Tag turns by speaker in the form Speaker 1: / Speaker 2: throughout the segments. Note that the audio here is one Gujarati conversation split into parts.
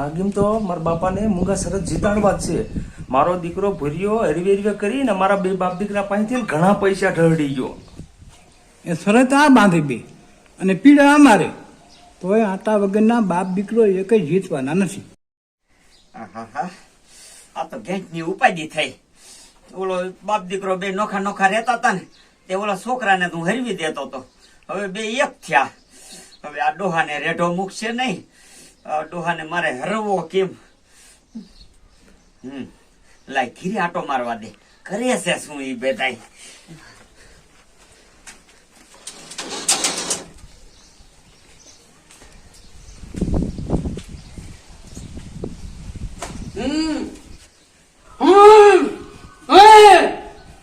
Speaker 1: આગેમ તો મારા બાપાને મૂંગા સરસ જીતાડવા જ છે. મારો દીકરો ભૂર્યો હરવે હરવે કરીને મારા બે બાપ દીકરા પાસેથી ઘણા પૈસા ઢળડી ગયો.
Speaker 2: એ શરત આ બાંધી બે અને પીડા અમારે. તોય આટા વગરના બાપ દીકરો એક જીતવાના નથી.
Speaker 3: આ તો ઘેંચની ઉપાધિ થઈ. ઓલો બાપ દીકરો બે નોખા નોખા રહેતા હતા ને તે ઓલા છોકરાને તું હરવી દેતો હતો હવે બે એક થયા. હવે આ ડોહાને રેઢો મૂકશે નહીં. આ ડોહાને મારે હરવો કેમ? હમ લાય ઘીરી આટો મારવા દે. કરે છે શું ઈ બેટાઈ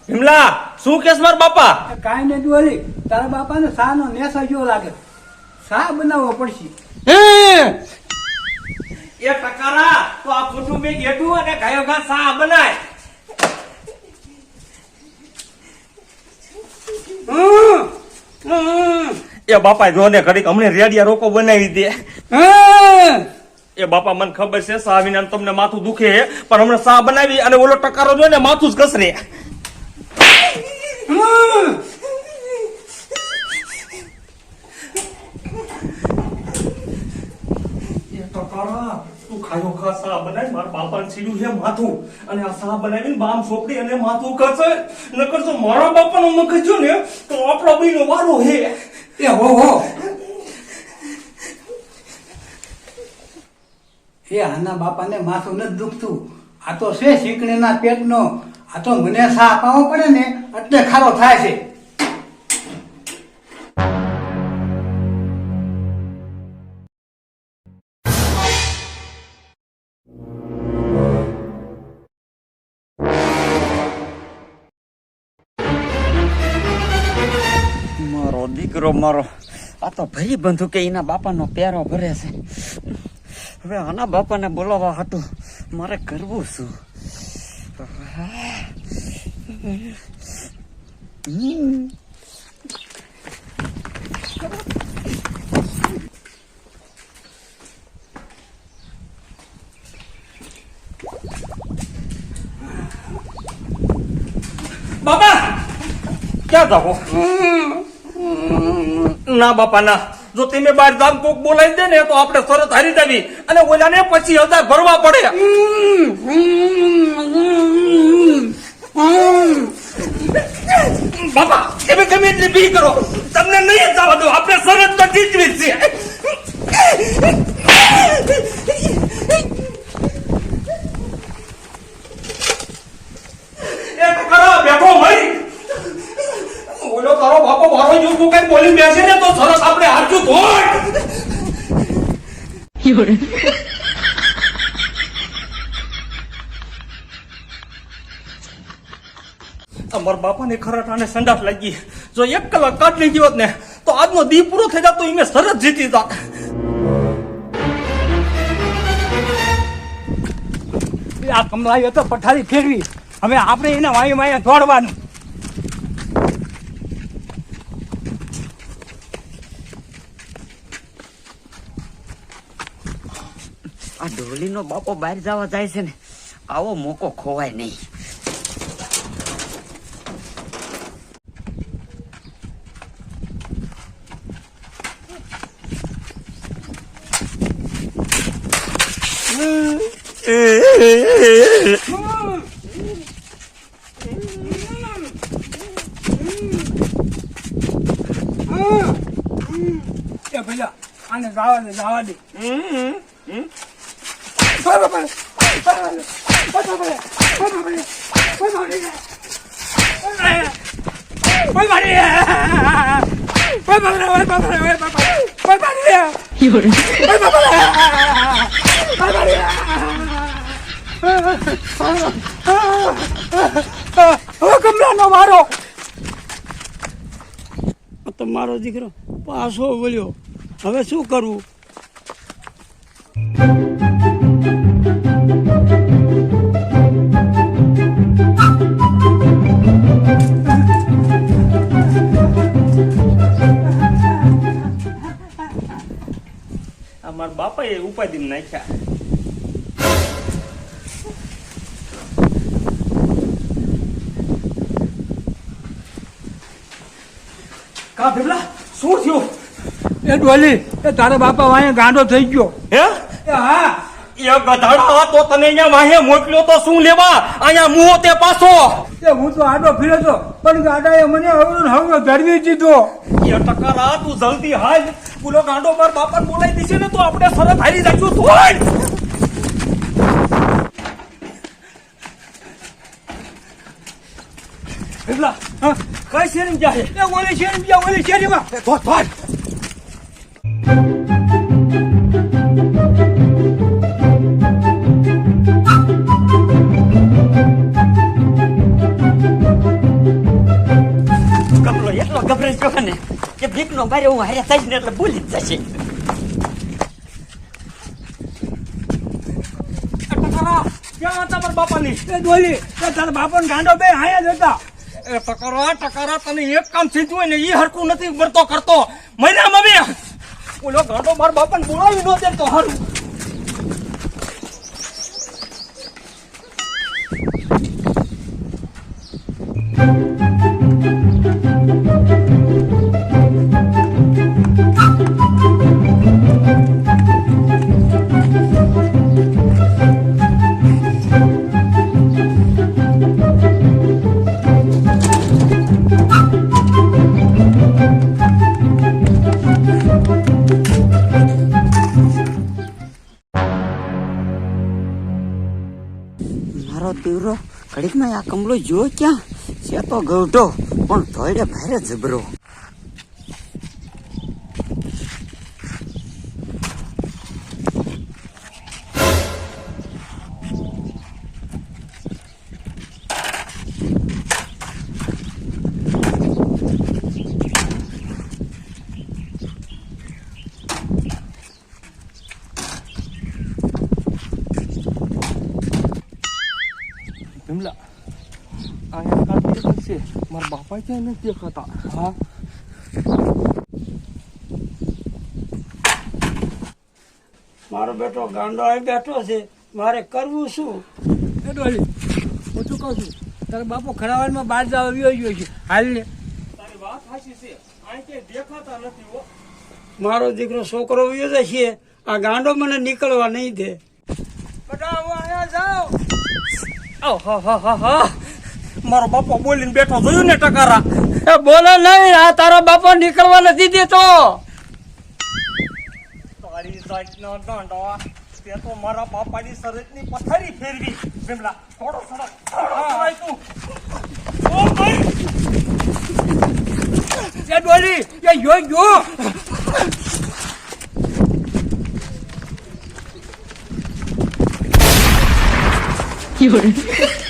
Speaker 1: વિમલા શું કેસ મારા બાપા?
Speaker 2: કાઈ નહીં તું અલી તારા બાપાને શાનો નેસા જેવો લાગે. શા બનાવવો પડશે?
Speaker 1: એ ટકારા તો આ પૂઠું મેં અને ગાયો ઘા સા બનાય. એ બાપા જો ને ઘડીક અમને રેડિયા રોકો બનાવી દે. એ બાપા મને ખબર છે સા વિના તમને માથું દુખે પણ હમણાં સા બનાવી અને ઓલો ટકારો જો ને માથું જ ઘસરે. ટકારા તું ખાયો, ખા, સા બનાવી મારા બાપા છીડ્યું છે માથું. અને આ સા બનાવીને બામ સોપડી અને માથું ઘસે નકર તો મારા બાપાનો મગજ જો ને, તો આપણો ભાઈનો વારો હે.
Speaker 2: એ હો હો. એ આના બાપાને માથું નથી દુખતું. આ તો છે શીકણીના પેટનો. આ તો મને સા અપાવવો પડે ને, એટલે ખારો થાય છે.
Speaker 3: મારો દીકરો, મારો આ તો ભરી બંધુ કે એના બાપાનો પેરો ભરે છે હવે આના બાપાને બોલાવવા હતું મારે કરવું શું.
Speaker 1: બાપા, ક્યાં જાઓ ના બાપા ના જો તમે બાર જામ કોક બોલાવી દે ને, તો આપણે સરત હારી જાવી. અને ઓલાને પછી હજાર ભરવા પડે. બાપા, તમે ગમે એટલી બી કરો. તમને નહીં જવા દો આપણે સરત તો જીતવી જ છે એક કરો બેઠો ભાઈ ઓલો તારો બાપો મારો જો તું કઈ બોલી બેસે ને તો સરસ આપણે હાચું ધોય અમારા બાપાને ખરાટાને સંડાસ લાગી. જો એક કલાક કાઢી ગયો ને તો આજનો દી પૂરો થઈ જાત તો એને સરસ જીતી જાત
Speaker 2: આ કમલાઈ તો પઠારી ફેરવી. હવે આપણે એને વાયુ માયા દોડવાનું.
Speaker 3: આ ઢોલીનો બાપો બહાર જવા જાય છે ને આવો મોકો ખોવાય નહીં.
Speaker 2: ભૈયા આને જવા દે જવા દે. કમલાનો મારો તમારો મારો દીકરો પાછો બોલ્યો હવે શું કરવું
Speaker 1: મારા બાપા એ ઉપાધિ નાખ્યા શું થયું?
Speaker 2: એ ડોલી એ તારા બાપા વાંહે ગાંડો થઈ ગયો.
Speaker 1: હે?
Speaker 2: હા.
Speaker 1: એ ગધાડા તો તને અહીંયા વાહે મોકલ્યો તો શું લેવા? અહીંયા મુહો તે પાછો.
Speaker 2: એ હું તો આડો ફીરો તો પણ ગાડાએ મને હવડો હવડો ધરવી દીધો.
Speaker 1: એ ટકરા તું જલ્દી હાલ. પુલો ગાંડો પર બાપાને બોલાઈ દીશે ને તો આપણે સરત હારી જઈશું. થોડ એટલા
Speaker 2: હા
Speaker 1: કઈ શેરી જાય
Speaker 2: એ ઓલી શેરી બીજા ઓલી શેરીમાં.
Speaker 1: થોડ થોડ
Speaker 3: ગયો ને કે બીકનો બારે હું હારે થઈશ ને એટલે ભૂલી જ જશે.
Speaker 1: ક્યાં હતા બાપાની?
Speaker 2: એ ડોલી એ તારા બાપાને ગાંડો બે હાયા જ હતા.
Speaker 1: એ ટકરા ટકરા તને એક કામ સીધું હોય ને એ હરકું નથી કરતો કરતો. મહિનામાં બે. ઓલો ગાંડો મારા બાપાને બોલાવી ન દેતો હારું.
Speaker 3: મારો તીવરો ઘડીકમાં આ કમલો જો ક્યાં? છે તો ગવટો પણ ધોળે ભારે જબરો
Speaker 1: અહીંયા કાંઈ દેખાશે મારા બાપા ક્યાંય નથી દેખાતા હા
Speaker 4: મારો બેટો ગાંડો આવી બેઠો છે. મારે કરવું શું?
Speaker 2: એ ડોલી હું શું કહું છું? તારો બાપો ખરાવારમાં બહાર જવા આવ્યો ગયો છે. હાલ ને
Speaker 1: તારી વાત સાચી છે. અહીં ક્યાંય દેખાતા નથી
Speaker 4: મારો દીકરો છોકરો વયો જશે. આ ગાંડો મને નીકળવા નહીં દે.
Speaker 2: બેટા હું અહીંયા જાઉં.
Speaker 1: ઓહો હો હા હા. મારો બાપો બોલીને બેઠો જોયું ને ટકારા?
Speaker 4: એ બોલે નહીં આ તારો બાપો નીકળવા નથી દેતો.
Speaker 1: તારી જાતનો તે તો મારા બાપાની શરતની પથારી ફેરવી. વિમલા થોડો થોડો તું. ઓ ભાઈ.
Speaker 2: એ ડોલી એ જો જો.
Speaker 5: 有人。